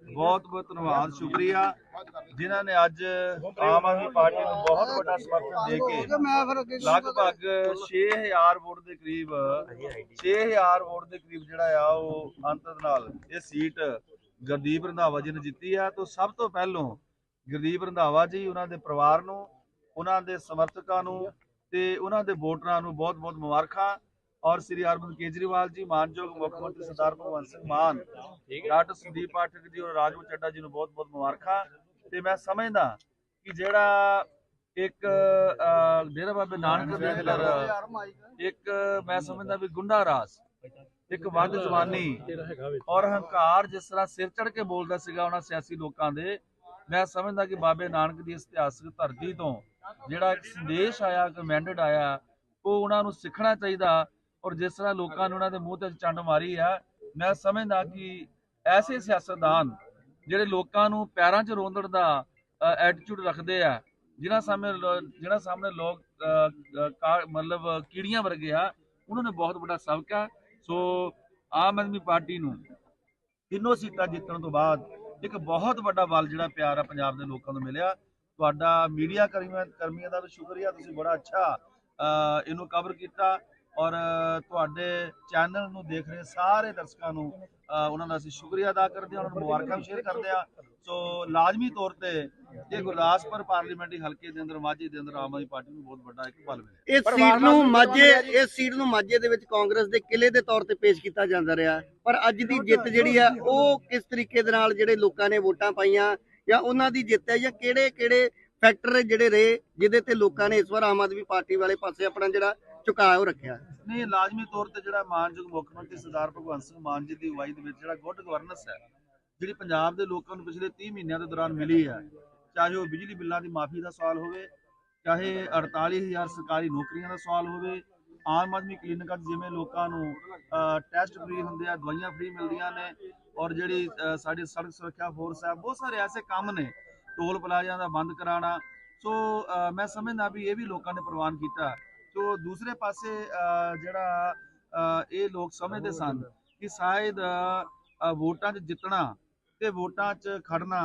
ਬਹੁਤ ਬਹੁਤ ਧੰਨਵਾਦ, ਸ਼ੁਕਰੀਆ। ਜਿਨ੍ਹਾਂ ਨੇ ਅੱਜ ਆਮ ਆਦਮੀ ਪਾਰਟੀ ਨੂੰ ਬਹੁਤ ਵੱਡਾ ਸਮਰਥਨ ਦੇ ਕੇ ਲਗਭਗ 6000 ਵੋਟ ਦੇ ਕਰੀਬ 6000 ਵੋਟ ਦੇ ਕਰੀਬ ਜਿਹੜਾ ਆ, ਉਹ ਅੰਤਰ ਨਾਲ ਇਹ ਸੀਟ ਗੁਰਦੀਪ ਰੰਧਾਵਾ ਜੀ ਨੇ ਜਿੱਤੀ ਆ। ਤੋਂ ਸਭ ਤੋਂ ਪਹਿਲੋਂ ਗੁਰਦੀਪ ਰੰਧਾਵਾ ਜੀ ਉਹਨਾਂ ਦੇ ਪਰਿਵਾਰ ਨੂੰ ਉਹਨਾਂ ਦੇ ਸਮਰਥਕਾਂ ਨੂੰ ਤੇ ਉਹਨਾਂ ਦੇ ਵੋਟਰਾਂ ਨੂੰ ਬਹੁਤ-ਬਹੁਤ ਮੁਬਾਰਕਾਂ। ਔਰ ਸ੍ਰੀ ਅਰਵਿੰਦ ਕੇਜਰੀਵਾਲ ਜੀ ਮਾਨਯੋਗ ਮੁੱਖ ਮੰਤਰੀ ਸਰਦਾਰ ਭਗਵੰਤ ਸਿੰਘ ਮਾਨ ਡਾਕਟਰ ਸੰਦੀਪ ਪਾਠਕ ਜੀ ਔਰ ਰਾਜਵੂ ਚੱਡਾ ਜੀ ਨੂੰ ਬਹੁਤ-ਬਹੁਤ ਮੁਬਾਰਕਾਂ। ਤੇ ਮੈਂ ਸਮਝਦਾ ਕਿ ਜਿਹੜਾ ਇੱਕ ਡੇਰਾ ਬਾਬੇ ਨਾਨਕ ਦੇ ਅੰਦਰ ਇੱਕ ਮੈਂ ਸਮਝਦਾ ਵੀ ਗੁੰਡਾ ਰਾਜ ਇੱਕ ਵੱਧ ਜਵਾਨੀ ਔਰ ਹੰਕਾਰ ਜਿਸ ਤਰ੍ਹਾਂ ਸਿਰ ਚੜ ਕੇ ਬੋਲਦਾ ਸੀਗਾ ਉਹਨਾਂ ਸਿਆਸੀ ਲੋਕਾਂ ਦੇ ਮੈਂ ਸਮਝਦਾ ਕਿ ਬਾਬੇ ਨਾਨਕ ਦੀ ਇਸ ਇਤਿਹਾਸਕ ਧਰਤੀ ਤੋਂ ਜਿਹੜਾ ਇੱਕ ਸੰਦੇਸ਼ ਆਇਆ ਕਮੈਂਡਡ ਆਇਆ, ਉਹ ਉਹਨਾਂ ਨੂੰ ਸਿੱਖਣਾ ਚਾਹੀਦਾ ਔਰ ਜਿਸ ਤਰ੍ਹਾਂ ਲੋਕਾਂ ਨੇ ਉਹਨਾਂ ਦੇ ਮੂੰਹ ਤੇ ਚੰਡ ਮਾਰੀ ਆ, ਮੈਂ ਸਮਝਦਾ ਕਿ ਐਸੇ ਸਿਆਸਤਦਾਨ ਜਿਹੜੇ ਲੋਕਾਂ ਨੂੰ ਪੈਰਾਂ 'ਚ ਰੋਂਦਣ ਦਾ ਐਟੀਟਿਊਡ ਰੱਖਦੇ ਆ, ਜਿਨ੍ਹਾਂ ਸਾਹਮਣੇ ਲੋ- ਸਾਹਮਣੇ ਲੋਕ ਕਾ- ਮਤਲਬ ਕੀੜੀਆਂ ਵਰਗੇ ਆ, ਉਹਨਾਂ ਨੇ ਬਹੁਤ ਵੱਡਾ ਸਬਕ ਆ। ਸੋ ਆਮ ਆਦਮੀ ਪਾਰਟੀ ਨੂੰ ਤਿੰਨੋਂ ਸੀਟਾਂ ਜਿੱਤਣ ਤੋਂ ਬਾਅਦ ਇੱਕ ਬਹੁਤ ਵੱਡਾ ਬਲ ਜਿਹੜਾ ਪਿਆਰ ਆ ਪੰਜਾਬ ਦੇ ਲੋਕਾਂ ਨੂੰ ਮਿਲਿਆ। ਤੁਹਾਡਾ ਮੀਡੀਆ ਕਰਮੀਆਂ ਕਰਮੀਆਂ ਦਾ ਸ਼ੁਕਰੀਆ ਤੁਸੀਂ ਬੜਾ ਅੱਛਾ ਅ, ਇਹਨੂੰ ਕਵਰ ਕੀਤਾ ਔਰ ਤੁਹਾਡੇ ਚੈਨਲ ਨੂੰ ਦੇਖ ਰਹੇ ਸਾਰੇ ਦਰਸ਼ਕਾਂ ਨੂੰ ਉਹਨਾਂ ਦਾ ਅਸੀਂ ਸ਼ੁਕਰੀਆ ਅਦਾ ਕਰਦੇ ਹਾਂ ਉਹਨਾਂ ਨੂੰ ਮੁਬਾਰਕਾਂ ਵੀ ਸ਼ੇਅਰ ਕਰਦੇ ਹਾਂ। ਸੋ ਲਾਜ਼ਮੀ ਤੌਰ ਤੇ ਇਹ ਗੁਰਦਾਸਪੁਰ ਪਾਰਲੀਮੈਂਟਰੀ ਹਲਕੇ ਦੇ ਅੰਦਰ ਮਾਝੇ ਦੇ ਅੰਦਰ ਆਮ ਆਦਮੀ ਪਾਰਟੀ ਨੂੰ ਬਹੁਤ ਵੱਡਾ ਇੱਕ ਬਲ ਮਿਲਿਆ। ਇਸ ਸੀਟ ਨੂੰ ਮਾਝੇ ਇਸ ਸੀਟ ਨੂੰ ਮਾਝੇ ਦੇ ਵਿੱਚ ਕਾਂਗਰਸ ਦੇ ਕਿਲੇ ਦੇ ਤੌਰ ਤੇ ਪੇਸ਼ ਕੀਤਾ ਜਾਂਦਾ ਰਿਹਾ। ਪਰ ਅੱਜ ਦੀ ਜਿੱਤ ਜਿਹੜੀ ਆ ਉਹ ਕਿਸ ਤਰੀਕੇ ਦੇ ਨਾਲ ਜਿਹੜੇ ਲੋਕਾਂ ਨੇ ਵੋਟਾਂ ਪਾਈਆਂ ਜਾਂ ਉਹਨਾਂ ਦੀ ਜਿੱਤ ਹੈ ਜਾਂ ਕਿਹੜੇ ਕਿਹੜੇ ਫੈਕਟਰ ਜਿਹੜੇ ਰਹੇ ਜਿਹਦੇ ਤੇ ਲੋਕਾਂ ਨੇ ਇਸ ਵਾਰ ਆਮ ਆਦਮੀ ਪਾਰਟੀ ਵਾਲੇ ਪਾਸੇ ਆਪਣਾ ਜਿਹੜਾ ਝੁਕਾਅ ਰੱਖਿਆ। ਨਹੀਂ, ਲਾਜ਼ਮੀ ਤੌਰ ਤੇ ਜਿਹੜਾ ਮਾਨਯੋਗ ਮੁੱਖ ਮੰਤਰੀ ਸਰਦਾਰ ਭਗਵੰਤ ਸਿੰਘ ਮਾਨ ਜੀ ਦੀ ਅਗਵਾਈ ਦੇ ਵਿੱਚ ਜਿਹੜਾ ਗੁੱਡ ਗਵਰਨੈਂਸ ਹੈ, ਜਿਹੜੀ ਪੰਜਾਬ ਦੇ ਲੋਕਾਂ ਨੂੰ ਪਿਛਲੇ 30 ਮਹੀਨਿਆਂ ਦੇ ਦੌਰਾਨ ਮਿਲੀ ਹੈ, ਚਾਹੇ ਉਹ ਬਿਜਲੀ ਬਿੱਲਾਂ ਦੀ ਮਾਫੀ ਦਾ ਸਵਾਲ ਹੋਵੇ, ਚਾਹੇ 48000 ਸਰਕਾਰੀ ਨੌਕਰੀਆਂ ਦਾ ਸਵਾਲ ਹੋਵੇ, ਆਮ ਆਦਮੀ ਕਲੀਨਿਕਾਂ 'ਚ ਜਿਵੇਂ ਲੋਕਾਂ ਨੂੰ ਟੈਸਟ ਫ੍ਰੀ ਹੁੰਦੇ ਆ, ਦਵਾਈਆਂ ਫ੍ਰੀ ਮਿਲਦੀਆਂ ਨੇ ਔਰ ਜਿਹੜੀ ਸਾਡੀ ਸੜਕ ਸੁਰੱਖਿਆ ਫੋਰਸ ਹੈ, ਬਹੁਤ ਸਾਰੇ ਐਸੇ ਕੰਮ ਨੇ, ਟੋਲ ਪਲਾਜ਼ਿਆਂ ਦਾ ਬੰਦ ਕਰਾਉਣਾ। ਸੋ ਮੈਂ ਸਮਝਦਾ ਵੀ ਇਹ ਵੀ ਲੋਕਾਂ ਨੇ ਪ੍ਰਵਾਨ ਕੀਤਾ। ਸੋ ਦੂਸਰੇ ਪਾਸੇ ਜਿਹੜਾ ਇਹ ਲੋਕ ਸਮਝਦੇ ਸਨ ਕਿ ਸ਼ਾਇਦ ਵੋਟਾਂ 'ਚ ਜਿੱਤਣਾ ਤੇ ਵੋਟਾਂ 'ਚ ਖੜਨਾ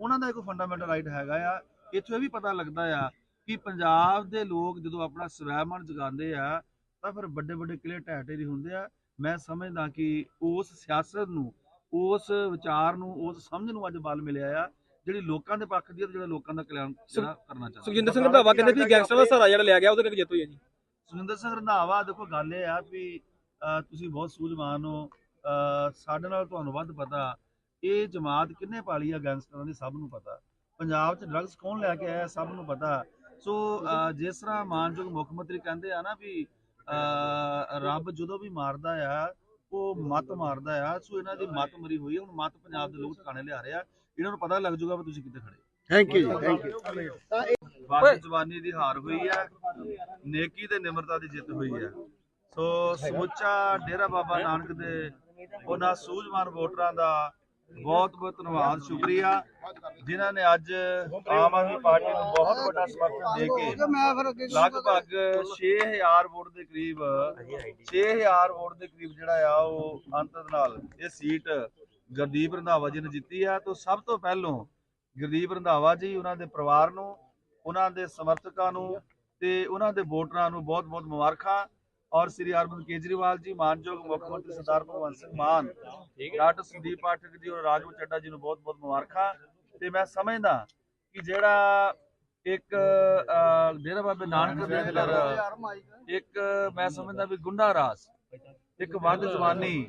ਉਹਨਾਂ ਦਾ ਇੱਕ ਫੰਡਾਮੈਂਟਲ ਰਾਈਟ ਹੈਗਾ ਆ। ਇੱਥੋਂ ਇਹ ਵੀ ਪਤਾ ਲੱਗਦਾ ਆ ਕਿ ਪੰਜਾਬ ਦੇ ਲੋਕ ਜਦੋਂ ਆਪਣਾ ਸਵੈਮਾਨ ਜਗਾਉਂਦੇ ਆ, ਤਾਂ ਫਿਰ ਵੱਡੇ ਵੱਡੇ ਕਿਲੇ ਢਹਿ ਢੇਰੀ ਹੁੰਦੇ ਆ। ਮੈਂ ਸਮਝਦਾ ਕਿ ਉਸ ਸਿਆਸਤ ਨੂੰ, ਉਸ ਵਿਚਾਰ ਨੂੰ, ਉਸ ਸਮਝ ਨੂੰ ਅੱਜ ਬਲ ਮਿਲਿਆ ਆ ਜਿਹੜੀ ਲੋਕਾਂ ਦੇ ਪੱਖ ਦੀ ਹੈ ਤੇ ਜਿਹੜਾ ਲੋਕਾਂ ਦਾ ਕਲਿਆਣ ਜਿਹੜਾ ਕਰਨਾ ਚਾਹੁੰਦਾ। ਸੁਖਜਿੰਦਰ ਸਿੰਘ ਰੰਧਾਵਾ ਕਹਿੰਦੇ ਵੀ ਗੈਂਗਸਟਰ ਦਾ ਸਹਾਰਾ ਜਿਹੜਾ ਲਿਆ ਗਿਆ ਉਹਦੇ ਕਰਕੇ ਜਿੱਤ ਹੋਈ ਹੈ ਜੀ। ਸੁਨਿੰਦਰ ਸਿੰਘ ਰੰਧਾਵਾ ਦੇਖੋ ਗੱਲ ਇਹ ਆ ਵੀ ਤੁਸੀਂ ਬਹੁਤ ਸੂਝਵਾਨ ਹੋ। ਸਾਡੇ ਨਾਲ ਤੁਹਾਨੂੰ ਵੱਧ ਪਤਾ ਇਹ ਜਮਾਤ ਕਿੰਨੇ ਪਾਲੀ ਆ ਗੈਂਗਸਟਰਾਂ ਦੀ ਸਭ ਨੂੰ ਪਤਾ। ਪੰਜਾਬ 'ਚ ਡਰੱਗਸ ਕੌਣ ਲੈ ਕੇ ਆਇਆ ਸਭ ਨੂੰ ਪਤਾ। ਸੋ ਜਿਸ ਤਰ੍ਹਾਂ ਮਾਨਯੋਗ ਮੁੱਖ ਮੰਤਰੀ ਕਹਿੰਦੇ ਆ ਨਾ ਵੀ ਰੱਬ ਜਦੋਂ ਵੀ ਮਾਰਦਾ ਆ ਉਹ ਮਤ ਮਾਰਦਾ ਆ। ਸੋ ਇਹਨਾਂ ਦੀ ਮਤ ਮਰੀ ਹੋਈ ਹੁਣ ਮਤ ਪੰਜਾਬ ਦੇ ਲੋਕ ਟਿਕਾਣੇ ਲਿਆ ਰਹੇ ਆ। ਇਹਨਾਂ ਨੂੰ ਪਤਾ ਲੱਗ ਜਾਊਗਾ ਵੀ ਤੁਸੀਂ ਕਿੱਥੇ ਖੜੇ ਥੈਂਕ ਯੂ ਜੀ ਥੈਂਕ ਯੂ ਤਾਂ ਇਹ ਬਾਕੀ ਜਵਾਨੀ ਦੀ ਹਾਰ ਹੋਈ ਹੈ ਨੇਕੀ ਤੇ ਨਿਮਰਤਾ ਦੀ ਜਿੱਤ ਹੋਈ ਹੈ ਸੋ ਸਮੁੱਚਾ ਡੇਰਾ ਬਾਬਾ ਨਾਨਕ ਦੇ ਉਹਨਾਂ ਸੂਝਵਾਨ ਵੋਟਰਾਂ ਦਾ ਬਹੁਤ ਬਹੁਤ ਧੰਨਵਾਦ ਸ਼ੁਕਰੀਆ। ਜਿਨ੍ਹਾਂ ਨੇ ਅੱਜ ਆਮ ਆਦਮੀ ਪਾਰਟੀ ਨੂੰ ਬਹੁਤ ਵੱਡਾ ਸਮਰਥਨ ਦੇ ਕੇ ਲਗਭਗ 6000 ਵੋਟ ਦੇ ਕਰੀਬ 6000 ਵੋਟ ਦੇ ਕਰੀਬ ਜਿਹੜਾ ਆ ਉਹ ਅੰਤਰ ਨਾਲ ਇਹ ਸੀਟ ਗੁਰਦੀਪ ਰੰਧਾਵਾ ਜੀ ਨੇ ਜਿੱਤੀ ਆ ਤੋਂ ਸਭ ਤੋਂ ਪਹਿਲੋਂ ਗੁਰਦੀਪ ਰੰਧਾਵਾ ਜੀ ਉਹਨਾਂ ਦੇ ਪਰਿਵਾਰ ਨੂੰ ਉਹਨਾਂ ਦੇ ਸਮਰਥਕਾਂ ਨੂੰ ਤੇ ਉਹਨਾਂ ਦੇ ਵੋਟਰਾਂ ਨੂੰ ਬਹੁਤ-ਬਹੁਤ ਮੁਬਾਰਕਾਂ। ਔਰ ਸ੍ਰੀ ਅਰਵਿੰਦ ਕੇਜਰੀਵਾਲ ਜੀ ਮਾਨਯੋਗ ਮੁੱਖ ਮੰਤਰੀ ਸਰਦਾਰ ਭਗਵੰਤ ਸਿੰਘ ਮਾਨ ਡਾਕਟਰ ਸੰਦੀਪ ਪਾਠਕ ਜੀ ਔਰ ਰਾਜਵੂ ਚੱਡਾ ਜੀ ਨੂੰ ਬਹੁਤ-ਬਹੁਤ ਮੁਬਾਰਕਾਂ। ਤੇ ਮੈਂ ਸਮਝਦਾ ਕਿ ਜਿਹੜਾ ਇੱਕ ਡੇਰਾ ਬਾਬੇ ਨਾਨਕ ਦੇ ਅੰਦਰ ਇੱਕ ਮੈਂ ਸਮਝਦਾ ਵੀ ਗੁੰਡਾ ਰਾਜ ਇੱਕ ਵੱਧ ਜਵਾਨੀ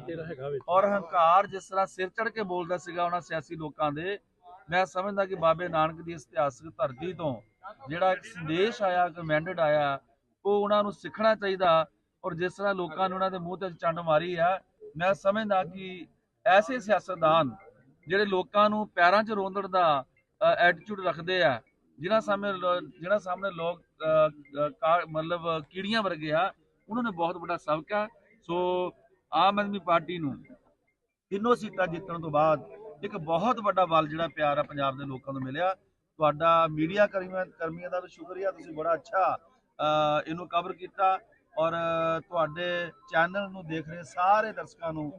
ਔਰ ਹੰਕਾਰ ਜਿਸ ਤਰ੍ਹਾਂ ਸਿਰ ਚੜ ਕੇ ਬੋਲਦਾ ਸੀਗਾ ਉਹਨਾਂ ਸਿਆਸੀ ਲੋਕਾਂ ਦੇ ਮੈਂ ਸਮਝਦਾ ਕਿ ਬਾਬੇ ਨਾਨਕ ਦੀ ਇਤਿਹਾਸਕ ਧਰਤੀ ਤੋਂ ਜਿਹੜਾ ਇੱਕ ਸੰਦੇਸ਼ ਆਇਆ ਕਮੈਂਡਡ ਆਇਆ ਉਹ ਉਹਨਾਂ ਨੂੰ ਸਿੱਖਣਾ ਚਾਹੀਦਾ ਔਰ ਜਿਸ ਤਰ੍ਹਾਂ ਲੋਕਾਂ ਨੇ ਉਹਨਾਂ ਦੇ ਮੂੰਹ ਤੇ ਚੰਡ ਮਾਰੀ ਆ ਮੈਂ ਸਮਝਦਾ ਕਿ ਐਸੇ ਸਿਆਸਤਦਾਨ ਜਿਹੜੇ ਲੋਕਾਂ ਨੂੰ ਪੈਰਾਂ 'ਚ ਰੋਂਦਣ ਦਾ ਐਟੀਟਿਊਡ ਰੱਖਦੇ ਆ ਜਿਨ੍ਹਾਂ ਸਾਹਮਣੇ ਜਿਨ੍ਹਾਂ ਸਾਹਮਣੇ ਲੋਕ ਕਾ- ਮਤਲਬ ਕੀੜੀਆਂ ਵਰਗੇ ਆ ਉਹਨਾਂ ਨੇ ਬਹੁਤ ਵੱਡਾ ਸਬਕ ਆ। ਸੋ ਆਮ ਆਦਮੀ ਪਾਰਟੀ ਨੂੰ ਤਿੰਨੋਂ ਸੀਟਾਂ ਜਿੱਤਣ ਤੋਂ ਬਾਅਦ ਇੱਕ ਬਹੁਤ ਵੱਡਾ ਬਲ ਜਿਹੜਾ ਪਿਆਰ ਆ ਪੰਜਾਬ ਦੇ ਲੋਕਾਂ ਨੂੰ ਮਿਲਿਆ। ਤੁਹਾਡਾ ਮੀਡੀਆ ਕਰਮੀਆਂ ਕਰਮੀਆਂ ਦਾ ਵੀ ਸ਼ੁਕਰੀਆ, ਤੁਸੀਂ ਬੜਾ ਅੱਛਾ ਇਹਨੂੰ ਕਵਰ ਕੀਤਾ ਔਰ ਤੁਹਾਡੇ ਚੈਨਲ ਨੂੰ ਦੇਖ ਰਹੇ ਸਾਰੇ ਦਰਸ਼ਕਾਂ ਨੂੰ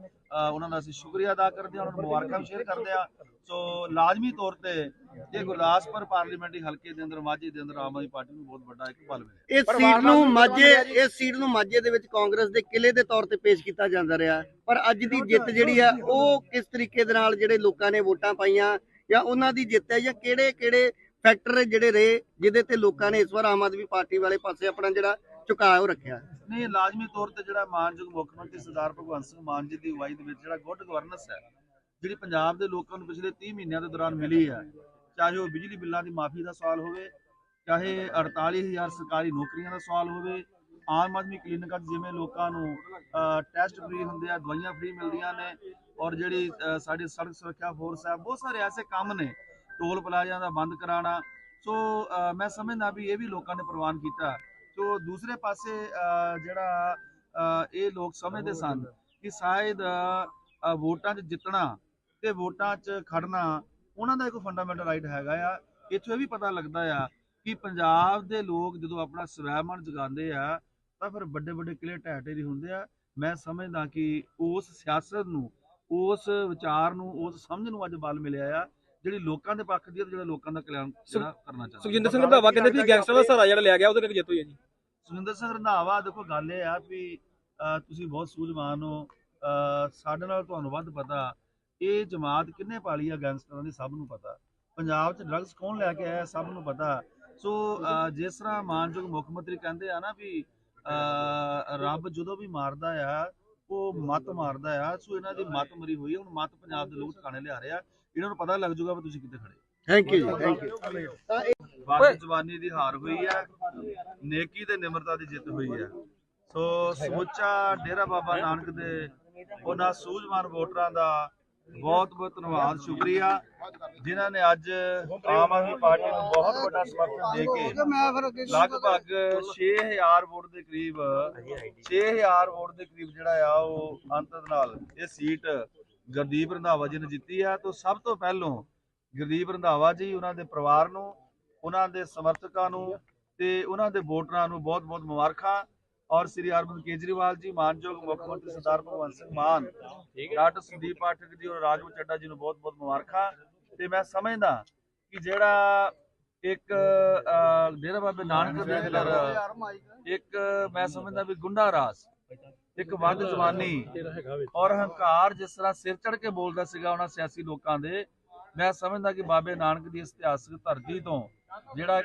ਉਹਨਾਂ ਦਾ ਅਸੀਂ ਸ਼ੁਕਰੀਆ ਅਦਾ ਕਰਦੇ ਹਾਂ, ਉਹਨਾਂ ਨੂੰ ਮੁਬਾਰਕਾਂ ਸ਼ੇਅਰ ਕਰਦੇ ਹਾਂ। ਸੋ ਲਾਜ਼ਮੀ ਤੌਰ ਤੇ ਇਹ ਗੁਰਦਾਸਪੁਰ ਪਾਰਲੀਮੈਂਟਰੀ ਹਲਕੇ ਦੇ ਅੰਦਰ ਮਾਝੇ ਦੇ ਅੰਦਰ ਆਮ ਆਦਮੀ ਪਾਰਟੀ ਨੂੰ ਬਹੁਤ ਵੱਡਾ ਇੱਕ ਬਲ ਮਿਲਿਆ। ਇਸ ਸੀਟ ਨੂੰ ਮਾਝੇ ਇਸ ਸੀਟ ਨੂੰ ਮਾਝੇ ਦੇ ਵਿੱਚ ਕਾਂਗਰਸ ਦੇ ਕਿਲੇ ਦੇ ਤੌਰ ਤੇ ਪੇਸ਼ ਕੀਤਾ ਜਾਂਦਾ ਰਿਹਾ। ਪਰ ਅੱਜ ਦੀ ਜਿੱਤ ਜਿਹੜੀ ਆ ਉਹ ਕਿਸ ਤਰੀਕੇ ਦੇ ਨਾਲ ਜਿਹੜੇ ਲੋਕਾਂ ਨੇ ਵੋਟਾਂ ਪਾਈਆਂ ਜਾਂ ਉਹਨਾਂ ਦੀ ਜਿੱਤ ਹੈ ਜਾਂ ਕਿਹੜੇ ਕਿਹੜੇ ਫੈਕਟਰ ਜਿਹੜੇ ਰਹੇ ਜਿਹਦੇ ਤੇ ਲੋਕਾਂ ਨੇ ਇਸ ਵਾਰ ਆਮ ਆਦਮੀ ਪਾਰਟੀ ਵਾਲੇ ਪਾਸੇ ਆਪਣਾ ਜਿਹੜਾ ਝੁਕਾਅ ਉਹ ਰੱਖਿਆ? ਨਹੀਂ ਲਾਜ਼ਮੀ ਤੌਰ ਤੇ ਜਿਹੜਾ ਮਾਨਯੋਗ ਮੁੱਖ ਮੰਤਰੀ ਸਰਦਾਰ ਭਗਵੰਤ ਸਿੰਘ ਮਾਨ ਜੀ ਦੀ ਅਗਵਾਈ ਦੇ ਵਿੱਚ ਜਿਹੜਾ ਗੁੱਡ ਗਵਰਨੈਂਸ ਹੈ ਜਿਹੜੀ ਪੰਜਾਬ ਦੇ ਲੋਕਾਂ ਨੂੰ ਪਿਛਲੇ 30 ਮਹੀਨਿਆਂ ਦੇ ਦੌਰਾਨ ਮਿਲੀ ਹੈ ਚਾਹੇ ਉਹ ਬਿਜਲੀ ਬਿੱਲਾਂ ਦੀ ਮਾਫੀ ਦਾ ਸਵਾਲ ਹੋਵੇ, ਚਾਹੇ 48000 ਸਰਕਾਰੀ ਨੌਕਰੀਆਂ ਦਾ ਸਵਾਲ ਹੋਵੇ, ਆਮ ਆਦਮੀ ਕਲੀਨਿਕਾਂ 'ਚ ਜਿਵੇਂ ਲੋਕਾਂ ਨੂੰ ਟੈਸਟ ਫ੍ਰੀ ਹੁੰਦੇ ਆ, ਦਵਾਈਆਂ ਫ੍ਰੀ ਮਿਲਦੀਆਂ ਨੇ ਔਰ ਜਿਹੜੀ ਸਾਡੀ ਸੜਕ ਸੁਰੱਖਿਆ ਫੋਰਸ ਹੈ ਬਹੁਤ ਸਾਰੇ ਐਸੇ ਕੰਮ ਨੇ, ਟੋਲ ਪਲਾਜ਼ਿਆਂ ਦਾ ਬੰਦ ਕਰਾਉਣਾ ਸੋ ਮੈਂ ਸਮਝਦਾ ਵੀ ਇਹ ਵੀ ਲੋਕਾਂ ਨੇ ਪ੍ਰਵਾਨ ਕੀਤਾ, ਸੋ ਦੂਸਰੇ ਪਾਸੇ ਜਿਹੜਾ ਇਹ ਲੋਕ ਸਮਝਦੇ ਸਨ ਕਿ ਸ਼ਾਇਦ ਵੋਟਾਂ 'ਚ ਜਿੱਤਣਾ ਤੇ ਵੋਟਾਂ 'ਚ ਖੜਨਾ ਉਹਨਾਂ ਦਾ ਇੱਕ ਫੰਡਾਮੈਂਟਲ ਰਾਈਟ ਹੈਗਾ ਆ। ਇੱਥੋਂ ਇਹ ਵੀ ਪਤਾ ਲੱਗਦਾ ਆ ਕਿ ਪੰਜਾਬ ਦੇ ਲੋਕ ਜਦੋਂ ਆਪਣਾ ਸਵੈਮਾਨ ਜਗਾਉਂਦੇ ਆ ਤਾਂ ਫਿਰ ਵੱਡੇ ਵੱਡੇ ਕਿਲੇ ਢਹਿ ਢੇਰੀ ਹੁੰਦੇ ਆ। ਮੈਂ ਸਮਝਦਾ ਕਿ ਉਸ ਸਿਆਸਤ ਨੂੰ ਉਸ ਵਿਚਾਰ ਨੂੰ ਉਸ ਸਮਝ ਨੂੰ ਅੱਜ ਬਲ ਮਿਲਿਆ ਆ ਜਿਹੜੀ ਲੋਕਾਂ ਦੇ ਪੱਖ ਦੀ ਤੇ ਜਿਹੜਾ ਲੋਕਾਂ ਦਾ ਕਲਿਆਣ ਜਿਹੜਾ ਕਰਨਾ ਚਾਹੁੰਦਾ ਸੁਖਜਿੰਦਰ ਸਿੰਘ ਰੰਧਾਵਾ ਕਹਿੰਦੇ ਵੀ ਗੈਂਗਸਟਰ ਦਾ ਸਹਾਰਾ ਜਿਹੜਾ ਲਿਆ ਗਿਆ ਉਹਦੇ ਕਰਕੇ ਜਿੱਤ ਹੋਈ ਹੈ ਜੀ। ਸੁਰਿੰਦਰ ਸਿੰਘ ਰੰਧਾਵਾ ਦੇਖੋ ਗੱਲ ਇਹ ਆ ਵੀ ਤੁਸੀਂ ਬਹੁਤ ਸੂਝਵਾਨ ਹੋ। ਸਾਡੇ ਨਾਲ ਤੁਹਾਨੂੰ ਵੱਧ ਪਤਾ ਇਹ ਜਮਾਤ ਕਿੰਨੇ ਪਾਲੀ ਆ ਗੈਂਗਸਟਰਾਂ ਦੀ ਸਭ ਨੂੰ ਪਤਾ। ਪੰਜਾਬ 'ਚ ਡਰੱਗਸ ਕੌਣ ਲੈ ਕੇ ਆਇਆ ਸਭ ਨੂੰ ਪਤਾ। ਸੋ ਜਿਸ ਤਰ੍ਹਾਂ ਮਾਨਯੋਗ ਮੁੱਖ ਮੰਤਰੀ ਕਹਿੰਦੇ ਆ ਨਾ ਵੀ ਰੱਬ ਜਦੋਂ ਵੀ ਮਾਰਦਾ ਆ ਉਹ ਮਤ ਮਾਰਦਾ ਆ। ਸੋ ਇਹਨਾਂ ਦੀ ਮਤ ਮਰੀ ਹੋਈ ਹੁਣ ਮਤ ਪੰਜਾਬ ਦੇ ਲੋਕ ਟਿਕਾਣੇ ਲਿਆ ਰਹੇ ਆ। ਇਹਨਾਂ ਨੂੰ ਪਤਾ ਲੱਗ ਜਾਊਗਾ ਵੀ ਤੁਸੀਂ ਕਿੱਥੇ ਖੜੇ thank you ji thank you ਬਾਕੀ ਜਵਾਨੀ ਦੀ ਹਾਰ ਹੋਈ ਹੈ ਨੇਕੀ ਤੇ ਨਿਮਰਤਾ ਦੀ ਜਿੱਤ ਹੋਈ ਹੈ ਸੋ ਸਮੁੱਚਾ ਡੇਰਾ ਬਾਬਾ ਨਾਨਕ ਦੇ ਉਹਨਾਂ ਸੂਝਵਾਨ ਵੋਟਰਾਂ ਦਾ ਬਹੁਤ ਬਹੁਤ ਧੰਨਵਾਦ, ਸ਼ੁਕਰੀਆ। ਜਿਨ੍ਹਾਂ ਨੇ ਅੱਜ ਆਮ ਆਦਮੀ ਪਾਰਟੀ ਨੂੰ ਬਹੁਤ ਵੱਡਾ ਸਮਰਥਨ ਦੇ ਕੇ ਲਗਭਗ 6000 ਵੋਟ ਦੇ ਕਰੀਬ 6000 ਵੋਟ ਦੇ ਕਰੀਬ ਜਿਹੜਾ ਆ, ਉਹ ਅੰਤ ਨਾਲ ਇਹ ਸੀਟ ਗੁਰਦੀਪ ਰੰਧਾਵਾ ਜੀ ਨੇ ਜਿੱਤੀ ਆ। ਤੋਂ ਸਭ ਤੋਂ ਪਹਿਲੋਂ ਗੁਰਦੀਪ ਰੰਧਾਵਾ ਜੀ ਉਹਨਾਂ ਦੇ ਪਰਿਵਾਰ ਨੂੰ, ਉਹਨਾਂ ਦੇ ਸਮਰਥਕਾਂ ਨੂੰ ਤੇ ਉਹਨਾਂ ਦੇ ਵੋਟਰਾਂ ਨੂੰ ਬਹੁਤ-ਬਹੁਤ ਮੁਬਾਰਕਾਂ। ਔਰ ਸ੍ਰੀ ਅਰਵਿੰਦ ਕੇਜਰੀਵਾਲ ਜੀ ਮਾਨਯੋਗ ਮੁੱਖ ਮੰਤਰੀ ਸਰਦਾਰ ਭਗਵੰਤ ਸਿੰਘ ਮਾਨ ਡਾਕਟਰ ਸੰਦੀਪ ਪਾਠਕ ਜੀ ਔਰ ਰਾਜਵੂ ਚੱਡਾ ਜੀ ਨੂੰ ਬਹੁਤ-ਬਹੁਤ ਮੁਬਾਰਕਾਂ। ਤੇ ਮੈਂ ਸਮਝਦਾ ਕਿ ਜਿਹੜਾ ਇੱਕ ਡੇਰਾ ਬਾਬੇ ਨਾਨਕ ਦੇ ਅੰਦਰ ਇੱਕ ਮੈਂ ਸਮਝਦਾ ਵੀ ਗੁੰਡਾ ਰਾਜ ਇੱਕ ਵੱਧ ਜਵਾਨੀ ਔਰ ਹੰਕਾਰ ਜਿਸ ਤਰ੍ਹਾਂ ਸਿਰ ਚੜ ਕੇ ਬੋਲਦਾ ਸੀਗਾ ਉਹਨਾਂ ਸਿਆਸੀ ਲੋਕਾਂ ਦੇ ਮੈਂ ਸਮਝਦਾ ਕਿ ਬਾਬੇ ਨਾਨਕ ਦੀ ਇਤਿਹਾਸਕ ਧਰਤੀ ਤੋਂ ਜਿਹੜਾ